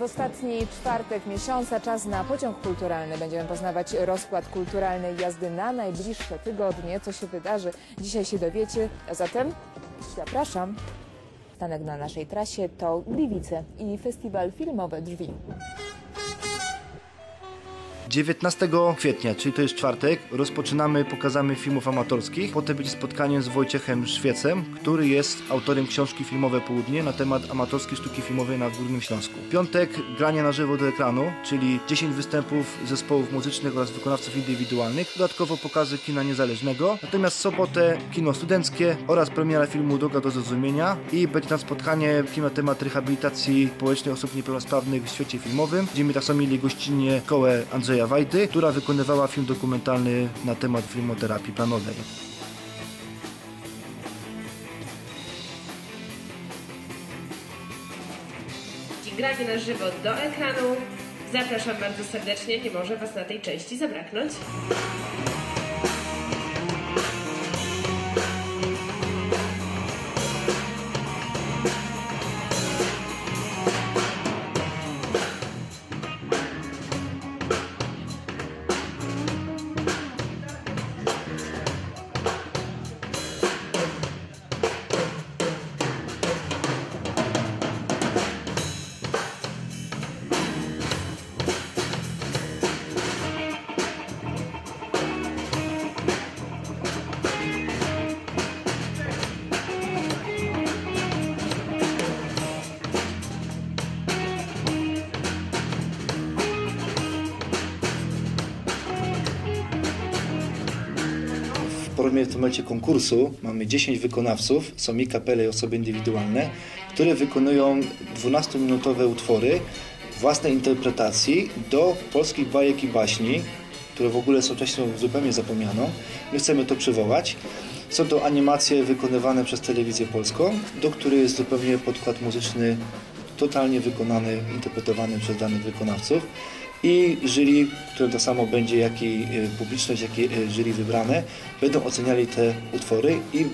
W ostatni czwartek miesiąca czas na pociąg kulturalny. Będziemy poznawać rozkład kulturalnej jazdy na najbliższe tygodnie. Co się wydarzy, dzisiaj się dowiecie. A zatem zapraszam. Stanek na naszej trasie to Gliwice i festiwal filmowe Drzwi. 19 kwietnia, czyli to jest czwartek, rozpoczynamy pokazami filmów amatorskich. Potem będzie spotkanie z Wojciechem Szwiecem, który jest autorem książki Filmowe Południe na temat amatorskiej sztuki filmowej na Górnym Śląsku. Piątek granie na żywo do ekranu, czyli 10 występów zespołów muzycznych oraz wykonawców indywidualnych. Dodatkowo pokazy kina niezależnego. Natomiast sobotę kino studenckie oraz premiera filmu Droga do zrozumienia i będzie tam spotkanie na temat rehabilitacji społecznej osób niepełnosprawnych w świecie filmowym. Będziemy tak samo mieli gościnnie szkołę Andrzeja Wajdy, która wykonywała film dokumentalny na temat filmoterapii planowej. granie na żywo do ekranu. Zapraszam bardzo serdecznie, nie może Was na tej części zabraknąć. Formie w momencie konkursu mamy 10 wykonawców, są i kapele i osoby indywidualne, które wykonują 12-minutowe utwory własnej interpretacji do polskich bajek i baśni, które w ogóle są częścią zupełnie zapomnianą. My chcemy to przywołać. Są to animacje wykonywane przez telewizję polską, do której jest zupełnie podkład muzyczny totalnie wykonany, interpretowany przez danych wykonawców. I jury, które to samo będzie, jak i y, publiczność, jak i y, jury wybrane, będą oceniali te utwory i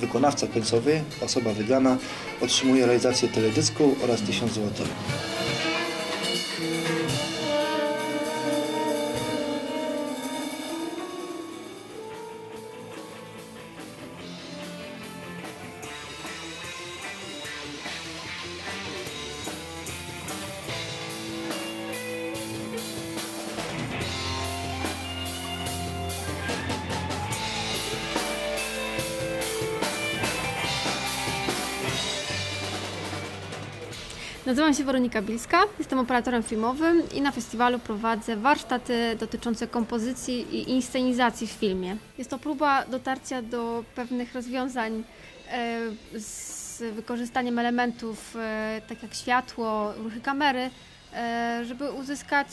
wykonawca końcowy, osoba wygrana, otrzymuje realizację teledysku oraz 1000 zł. Nazywam się Weronika Bilska, jestem operatorem filmowym i na festiwalu prowadzę warsztaty dotyczące kompozycji i inscenizacji w filmie. Jest to próba dotarcia do pewnych rozwiązań e, z wykorzystaniem elementów e, tak jak światło, ruchy kamery, e, żeby uzyskać,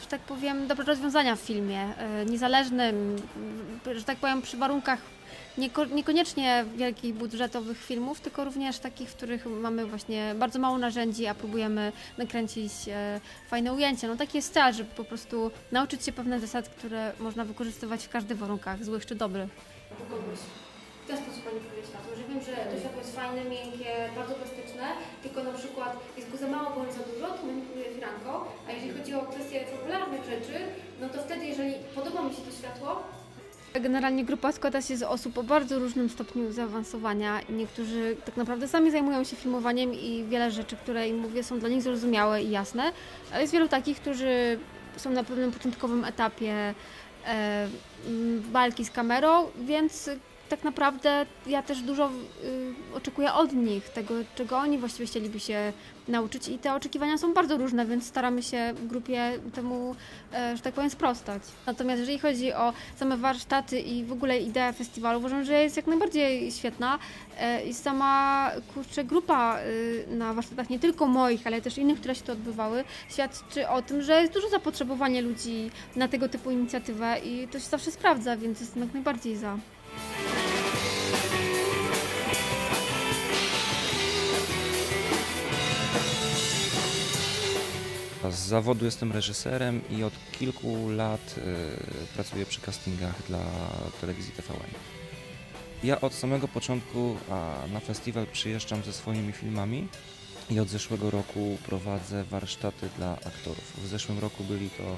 że tak powiem, dobre rozwiązania w filmie, niezależnym, że tak powiem, przy warunkach Nieko, niekoniecznie wielkich budżetowych filmów, tylko również takich, w których mamy właśnie bardzo mało narzędzi, a próbujemy nakręcić e, fajne ujęcia. No taki jest cel, żeby po prostu nauczyć się pewnych zasad, które można wykorzystywać w każdych warunkach, złych czy dobrych. W ten sposób Pani powiedzieć światło, że wiem, że to światło jest fajne, miękkie, bardzo plastyczne, tylko na przykład jest go za mało bądź za dużo, to manipuluję firanką, a jeżeli chodzi o kwestie popularnych rzeczy, no to wtedy, jeżeli podoba mi się to światło, Generalnie grupa składa się z osób o bardzo różnym stopniu zaawansowania. Niektórzy tak naprawdę sami zajmują się filmowaniem i wiele rzeczy, które im mówię, są dla nich zrozumiałe i jasne. Ale jest wielu takich, którzy są na pewnym początkowym etapie e, walki z kamerą, więc tak naprawdę ja też dużo y, oczekuję od nich, tego czego oni właściwie chcieliby się nauczyć i te oczekiwania są bardzo różne, więc staramy się grupie temu, e, że tak powiem, sprostać. Natomiast jeżeli chodzi o same warsztaty i w ogóle idea festiwalu, uważam, że jest jak najbardziej świetna e, i sama kurczę grupa y, na warsztatach nie tylko moich, ale też innych, które się tu odbywały, świadczy o tym, że jest duże zapotrzebowanie ludzi na tego typu inicjatywę i to się zawsze sprawdza, więc jestem jak najbardziej za. Z zawodu jestem reżyserem i od kilku lat y, pracuję przy castingach dla telewizji TVN. Ja od samego początku a na festiwal przyjeżdżam ze swoimi filmami i od zeszłego roku prowadzę warsztaty dla aktorów. W zeszłym roku byli to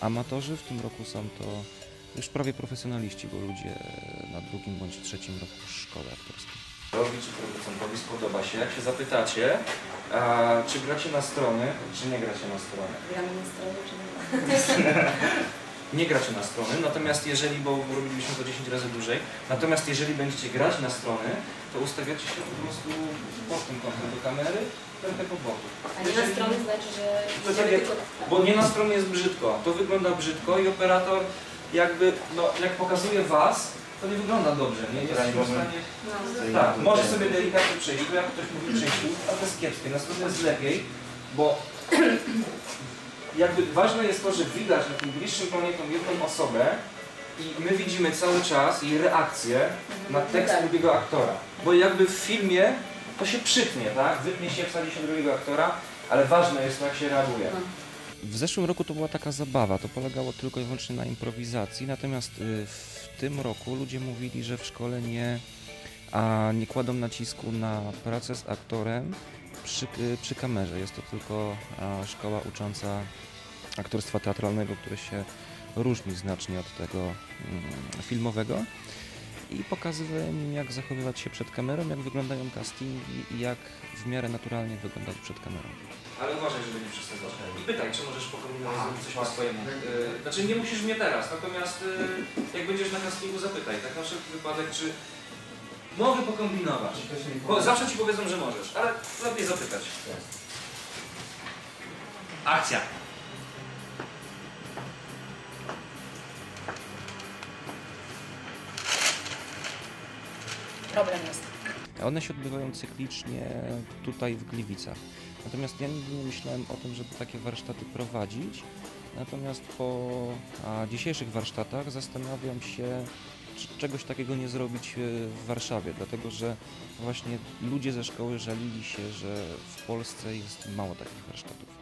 amatorzy, w tym roku są to już prawie profesjonaliści, bo ludzie na drugim bądź trzecim roku szkoły aktorskiej. Robi czy producentowi spodoba się, jak się zapytacie, a, czy gracie na strony, czy nie gracie na strony. Gramy na stronie, czy nie? Nie gracie na strony, natomiast jeżeli, bo robiliśmy to 10 razy dłużej, natomiast jeżeli będziecie grać na strony, to ustawiacie się po prostu pod tym kątem do kamery, trochę po boku. A nie na stronie znaczy, że To idziemy tak jak-. Bo nie na stronie jest brzydko, to wygląda brzydko i operator jakby, no jak pokazuje was, to nie wygląda dobrze, nie? Jest w stanie... Tak, może sobie delikatnie przejść, tu jak ktoś mówi przejść, a to jest kiepskie, na stronie jest lepiej, bo jakby ważne jest to, że widać na tym bliższym planie tą jedną osobę i my widzimy cały czas jej reakcję na tekst drugiego aktora. Bo jakby w filmie to się przytnie, tak? Wytnie się, wsadzi się drugiego aktora, ale ważne jest to, jak się reaguje. W zeszłym roku to była taka zabawa, to polegało tylko i wyłącznie na improwizacji, natomiast y, w tym roku ludzie mówili, że w szkole nie, a nie kładą nacisku na pracę z aktorem przy, y, przy kamerze. Jest to tylko szkoła ucząca aktorstwa teatralnego, które się różni znacznie od tego mm, filmowego. I pokazywałem im, jak zachowywać się przed kamerą, jak wyglądają castingi i jak w miarę naturalnie wyglądać przed kamerą. Ale uważaj, żeby nie przesadzać. I pytaj, czy możesz pokombinować zrobić coś po swojemu. Yy, znaczy nie musisz mnie teraz, natomiast yy, jak będziesz na castingu zapytaj, tak na wszelki wypadek, czy mogę pokombinować. Bo zawsze ci powiedzą, że możesz, ale lepiej zapytać. Akcja! Problem jest. One się odbywają cyklicznie tutaj w Gliwicach. Natomiast ja nigdy nie myślałem o tym, żeby takie warsztaty prowadzić. Natomiast po a, dzisiejszych warsztatach zastanawiam się, czy czegoś takiego nie zrobić e, w Warszawie, dlatego że właśnie ludzie ze szkoły żalili się, że w Polsce jest mało takich warsztatów.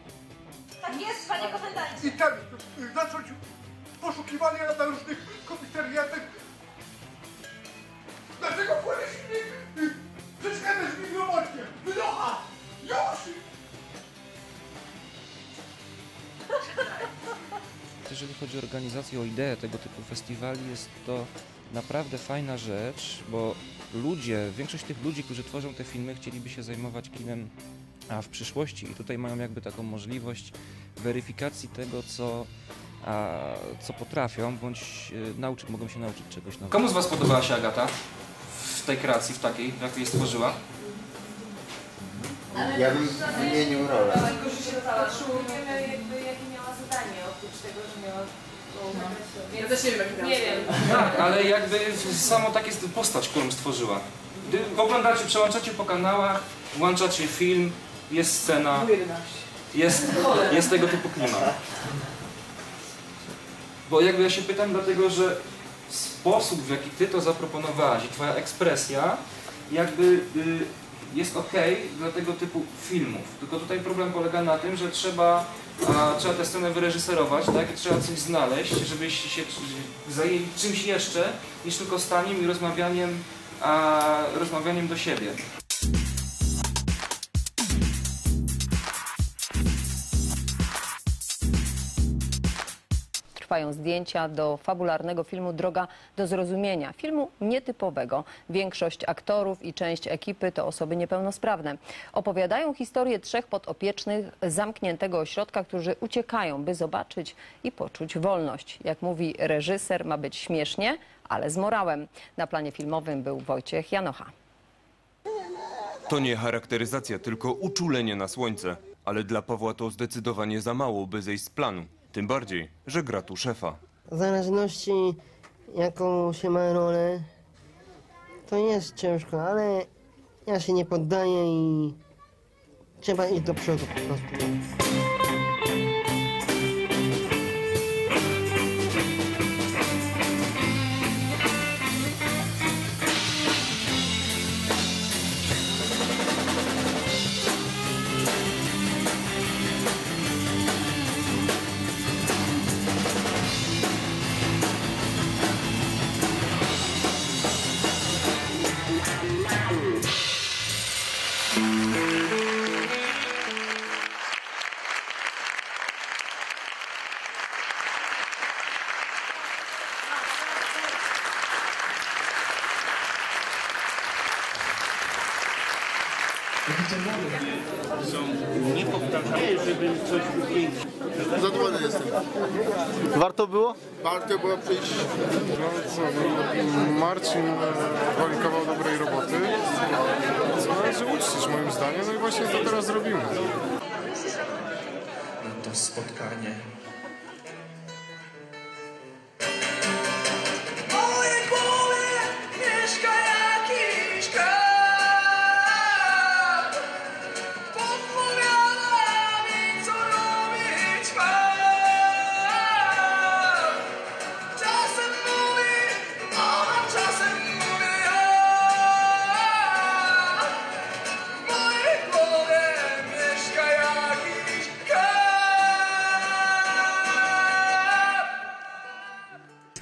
I tak zacząć poszukiwania na różnych komisariatach. Dlaczego kładziesz mi? y, Przeszkadzasz mi w robocie! Wynocha! Już! Jeżeli chodzi o organizację, o ideę tego typu festiwali, jest to naprawdę fajna rzecz, bo ludzie, większość tych ludzi, którzy tworzą te filmy, chcieliby się zajmować kinem a w przyszłości i tutaj mają jakby taką możliwość weryfikacji tego, co, a, co potrafią, bądź y, nauczy, mogą się nauczyć czegoś nowego. Komu z Was podobała się Agata w tej kreacji, w takiej, w jakiej stworzyła? Ja bym wymienił rolę. Tylko, że się patrzyło, nie wiem jakby jakie miała zadanie, oprócz tego, że miała... Ja też nie wiem, jakie Nie wiem. Tak, ale jakby samo tak jest postać, którą stworzyła. Gdy oglądacie, przełączacie po kanałach, włączacie film, jest scena, jest, jest tego typu klimat. Bo jakby ja się pytam dlatego, że sposób w jaki ty to zaproponowałaś i twoja ekspresja jakby y, jest ok dla tego typu filmów. Tylko tutaj problem polega na tym, że trzeba, a, trzeba tę scenę wyreżyserować, tak? I trzeba coś znaleźć, żebyście się zajęli czymś jeszcze niż tylko staniem i rozmawianiem, a, rozmawianiem do siebie. Trwają zdjęcia do fabularnego filmu Droga do zrozumienia. Filmu nietypowego. Większość aktorów i część ekipy to osoby niepełnosprawne. Opowiadają historię trzech podopiecznych zamkniętego ośrodka, którzy uciekają, by zobaczyć i poczuć wolność. Jak mówi reżyser, ma być śmiesznie, ale z morałem. Na planie filmowym był Wojciech Janocha. To nie charakteryzacja, tylko uczulenie na słońce. Ale dla Pawła to zdecydowanie za mało, by zejść z planu. Tym bardziej, że gra tu szefa. W zależności jaką się ma rolę, to jest ciężko, ale ja się nie poddaję i trzeba iść do przodu po prostu. Zadowolony jestem. Warto było? Warto było przyjść. No co, no, Marcin e, wali kawał dobrej roboty, co należy uczcić moim zdaniem, no i właśnie to teraz robimy. To spotkanie.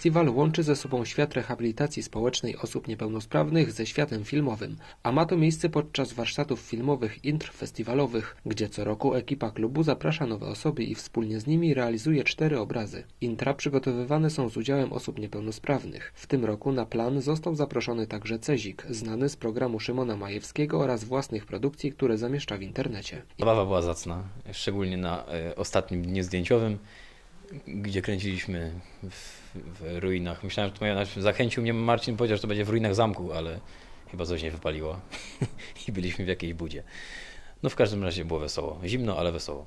Festiwal łączy ze sobą świat rehabilitacji społecznej osób niepełnosprawnych ze światem filmowym, a ma to miejsce podczas warsztatów filmowych intr festiwalowych, gdzie co roku ekipa klubu zaprasza nowe osoby i wspólnie z nimi realizuje cztery obrazy. Intra przygotowywane są z udziałem osób niepełnosprawnych. W tym roku na plan został zaproszony także Cezik, znany z programu Szymona Majewskiego oraz własnych produkcji, które zamieszcza w internecie. Zabawa była zacna, szczególnie na e, ostatnim dniu zdjęciowym, gdzie kręciliśmy w, w ruinach. Myślałem, że to moja, zachęcił mnie Marcin, powiedział, że to będzie w ruinach zamku, ale chyba coś nie wypaliło i byliśmy w jakiejś budzie. No w każdym razie było wesoło. Zimno, ale wesoło.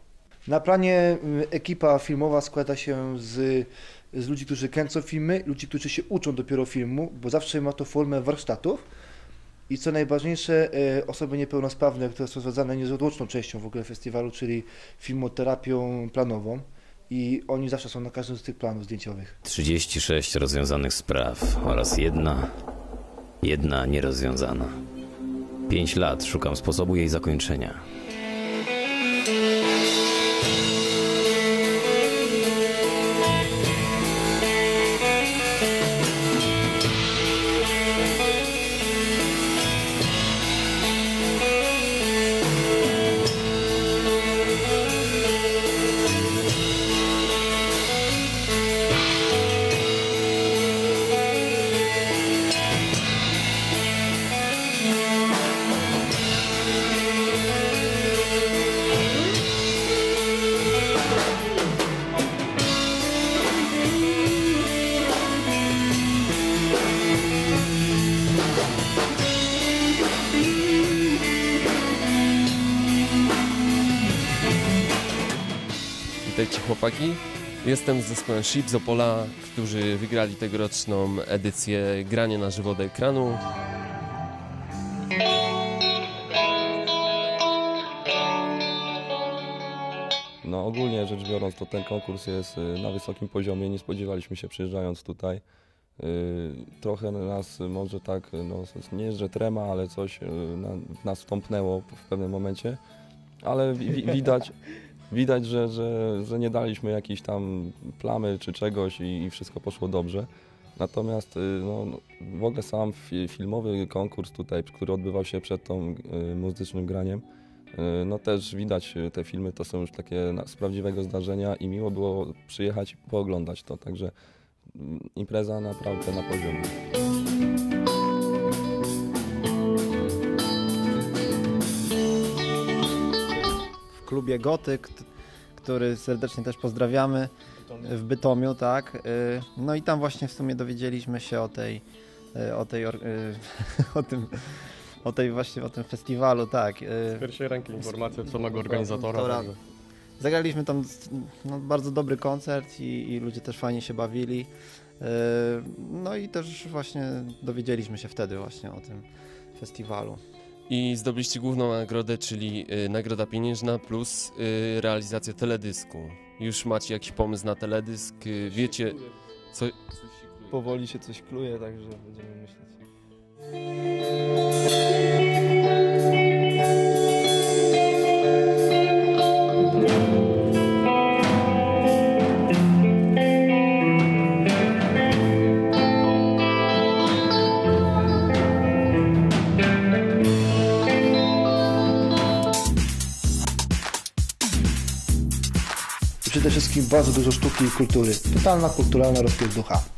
Na planie y, ekipa filmowa składa się z, z ludzi, którzy kręcą filmy, ludzi, którzy się uczą dopiero filmu, bo zawsze ma to formę warsztatów. I co najważniejsze, y, osoby niepełnosprawne, które są związane niezodłączną częścią w ogóle festiwalu, czyli filmoterapią planową. I oni zawsze są na każdym z tych planów zdjęciowych. 36 rozwiązanych spraw oraz jedna, jedna nierozwiązana. Pięć lat szukam sposobu jej zakończenia. Chłopaki. Jestem z zespołem Ship z Opola, którzy wygrali tegoroczną edycję Granie na żywo do ekranu. No ogólnie rzecz biorąc, to ten konkurs jest y, na wysokim poziomie. Nie spodziewaliśmy się przyjeżdżając tutaj. Y, Trochę nas może tak, no nie że trema, ale coś y, nas wtąpnęło w pewnym momencie. Ale wi- wi- widać, widać że, że, że nie daliśmy jakiejś tam plamy czy czegoś i, i wszystko poszło dobrze. Natomiast y, no, no, w ogóle sam fi- filmowy konkurs tutaj, który odbywał się przed tą y, muzycznym graniem, y, no też widać te filmy, to są już takie z prawdziwego zdarzenia i miło było przyjechać i pooglądać to, także mm, impreza naprawdę na poziomie. Klubie Gotyk, który serdecznie też pozdrawiamy w Bytomiu, tak. Y, No i tam właśnie w sumie dowiedzieliśmy się o tej, y, o tej, y, o tym, o tej właśnie, o tym festiwalu, tak. Z pierwszej ręki informacje od samego organizatora. Zagraliśmy tam no, bardzo dobry koncert i, i ludzie też fajnie się bawili. No i też właśnie dowiedzieliśmy się wtedy właśnie o tym festiwalu. I zdobyliście główną nagrodę, czyli y, nagroda pieniężna plus y, realizacja teledysku. Już macie jakiś pomysł na teledysk? Y, wiecie, co... Powoli się coś kluje, także będziemy myśleć. Wszystkim bardzo dużo sztuki i kultury. Totalna kulturalna rozpierducha.